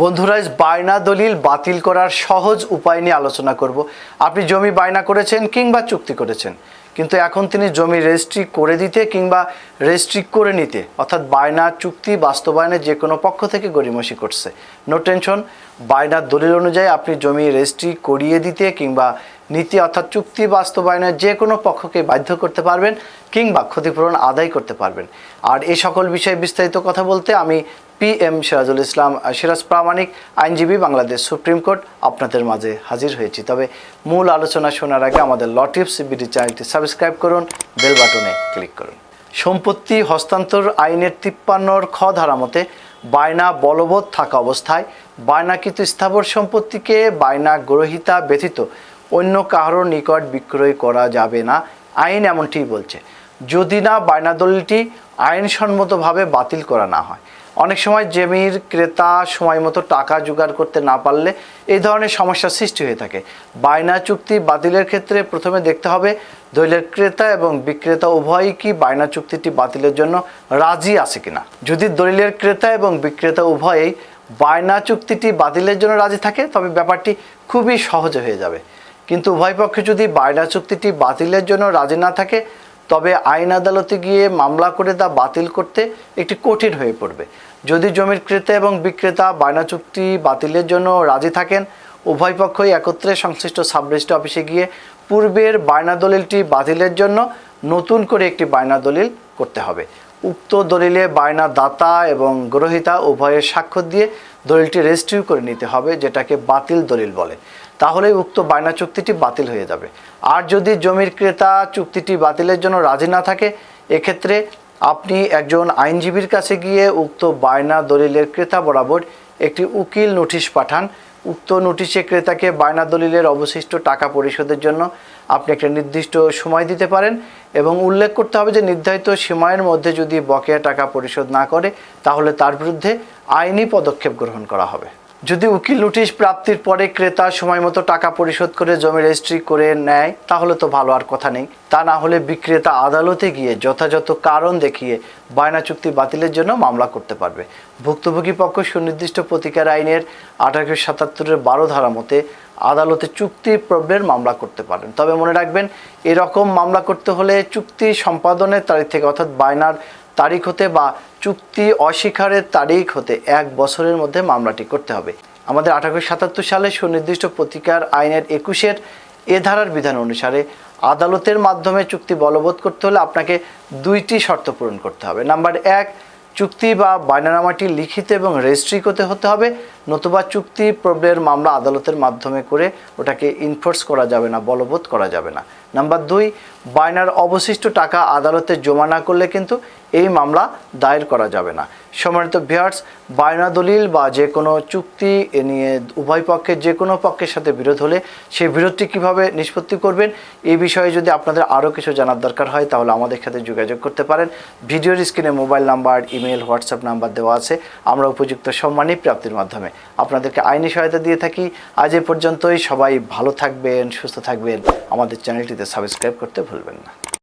বন্ধুরা বায়না দলিল বাতিল করার সহজ উপায় নিয়ে আলোচনা করব। আপনি জমি বায়না করেছেন কিংবা চুক্তি করেছেন, কিন্তু এখন তিনি জমি রেজিস্ট্রি করে দিতে কিংবা রেজিস্ট্রি করে নিতে, অর্থাৎ বায়না, চুক্তি, বাস্তবায়নে যে কোনো পক্ষ থেকে গড়িমসি করছে। নো টেনশন বায়নার দলিল অনুযায়ী আপনি জমি রেজিস্ট্রি করিয়ে দিতে কিংবা নীতি, অর্থাৎ চুক্তি, বাস্তবায়নে যে কোনো পক্ষকে বাধ্য করতে পারবেন কিংবা ক্ষতিপূরণ আদায় করতে পারবেন। আর এই সকল বিষয়ে বিস্তারিত কথা বলতে আমি পি এম সিরাজুল ইসলাম, সিরাজ প্রামাণিক, আইনজীবী বাংলাদেশ সুপ্রিম কোর্ট আপনাদের মাঝে হাজির হয়েছি। তবে মূল আলোচনা শোনার আগে আমাদের লটিপস বিডি চ্যানেলটি সাবস্ক্রাইব করুন, বেল বাটনে ক্লিক করুন। সম্পত্তি হস্তান্তর আইনের তিপ্পান্নর খ ধারা মতে বায়না বলবৎ থাকা অবস্থায় বায়নাকৃত স্থাবর সম্পত্তিকে বায়না গ্রহিতা ব্যতীত অন্য কারোর নিকট বিক্রয় করা যাবে না, আইন এমনটিই বলছে। যদি না বায়না দলিলটি আইনসম্মতভাবে বাতিল করা না হয় অনেক সময় জমির ক্রেতা সময় মতো টাকা জোগাড় করতে না পারলে এই ধরনের সমস্যার সৃষ্টি হয়ে থাকে। বায়না চুক্তি বাতিলের ক্ষেত্রে প্রথমে দেখতে হবে দলিলের ক্রেতা এবং বিক্রেতা উভয়ই কি বায়না চুক্তিটি বাতিলের জন্য রাজি আছে কিনা। যদি দলিলের ক্রেতা এবং বিক্রেতা উভয়েই বায়না চুক্তিটি বাতিলের জন্য রাজি থাকে, তবে ব্যাপারটি খুবই সহজ হয়ে যাবে। কিন্তু উভয় পক্ষে যদি বায়না চুক্তিটি বাতিলের জন্য রাজি না থাকে তবে আইন আদালতে গিয়ে মামলা করে তা বাতিল করতে একটি কঠিন হয়ে পড়বে। যদি জমির ক্রেতা এবং বিক্রেতা বায়না চুক্তি বাতিলের জন্য রাজি থাকেন, উভয় পক্ষই একত্রে সংশ্লিষ্ট সাব রেজিস্ট্রি অফিসে গিয়ে পূর্বের বায়না দলিলটি বাতিলের জন্য নতুন করে একটি বায়না দলিল করতে হবে। উক্ত দলিলে বায়না দাতা এবং গ্রহিতা উভয়ের স্বাক্ষর দিয়ে দলিলটি রেজিস্ট্রি করে নিতে হবে, যেটাকে বাতিল দলিল বলে। তাহলে উক্ত বায়না চুক্তিটি বাতিল হয়ে যাবে। আর যদি জমির ক্রেতা চুক্তিটি বাতিলের জন্য রাজি না থাকে, এক্ষেত্রে আপনি একজন আইনজীবীর কাছে গিয়ে উক্ত বায়না দলিলের ক্রেতা বরাবর একটি উকিল নোটিশ পাঠান। উক্ত নোটিশে ক্রেতাকে বায়না দলিলের অবশিষ্ট টাকা পরিশোধের জন্য আপনি একটা নির্দিষ্ট সময় দিতে পারেন এবং উল্লেখ করতে হবে যে নির্ধারিত সীমায়ের মধ্যে যদি বকেয়া টাকা পরিশোধ না করে, তাহলে তার বিরুদ্ধে আইনি পদক্ষেপ গ্রহণ করা হবে। যদি উকিল নোটিশ প্রাপ্তির পরে ক্রেতা সময় মতো টাকা পরিশোধ করে জমি রেজিস্ট্রি করে নেয়, তাহলে তো ভালো, আর কথা নেই। তা না হলে বিক্রেতা আদালতে গিয়ে যথাযথ কারণ দেখিয়ে বায়না চুক্তি বাতিলের জন্য মামলা করতে পারবে। ভুক্তভোগী পক্ষ সুনির্দিষ্ট প্রতিকার আইনের আঠারোশো সাতাত্তরের বারো ধারা মতে আদালতে চুক্তি প্রবলের মামলা করতে পারেন। তবে মনে রাখবেন, এরকম মামলা করতে হলে চুক্তি সম্পাদনের তারিখ থেকে অর্থাৎ বায়নার তারিখ হতে বা চুক্তি অস্বীকারের তারিখ হতে এক বছরের মধ্যে মামলাটি করতে হবে। আমাদের আঠারোশো সাতাত্তর সালে সুনির্দিষ্ট প্রতিকার আইনের একুশের এ ধারার বিধান অনুসারে আদালতের মাধ্যমে চুক্তি বলবৎ করতে হলে আপনাকে দুইটি শর্ত পূরণ করতে হবে। নাম্বার এক চুক্তি বা বায়নানামাটি লিখিত এবং রেজিস্ট্রি করতে হতে হবে। নতুবা চুক্তি প্রবলেমের মামলা আদালতের মাধ্যমে করে ওটাকে ইনফোর্স করা যাবে না, বলবৎ করা যাবে না। নাম্বার দুই বায়নার অবশিষ্ট টাকা আদালতে জমা না করলে কিন্তু এই মামলা দায়ের করা যাবে না। সম্মানিত ভিয়ার্স বায়না দলিল বা যে কোনো চুক্তি এ নিয়ে উভয় পক্ষের যে কোনো পক্ষের সাথে বিরোধ হলে সেই বিরোধটি কীভাবে নিষ্পত্তি করবেন এই বিষয়ে যদি আপনাদের আরও কিছু জানার দরকার হয়, তাহলে আমাদের সাথে যোগাযোগ করতে পারেন। ভিডিওর স্ক্রিনে mobile number, email, WhatsApp number দেওয়া আছে। আমরা উপযুক্ত সম্মানই প্রাপ্তির মাধ্যমে আপনাদেরকে আইনি সহায়তা দিয়ে থাকি। আজ এ পর্যন্তই। সবাই ভালো থাকবেন, সুস্থ থাকবেন। আমাদের চ্যানেলটিতে সাবস্ক্রাইব করতে ভুলবেন না।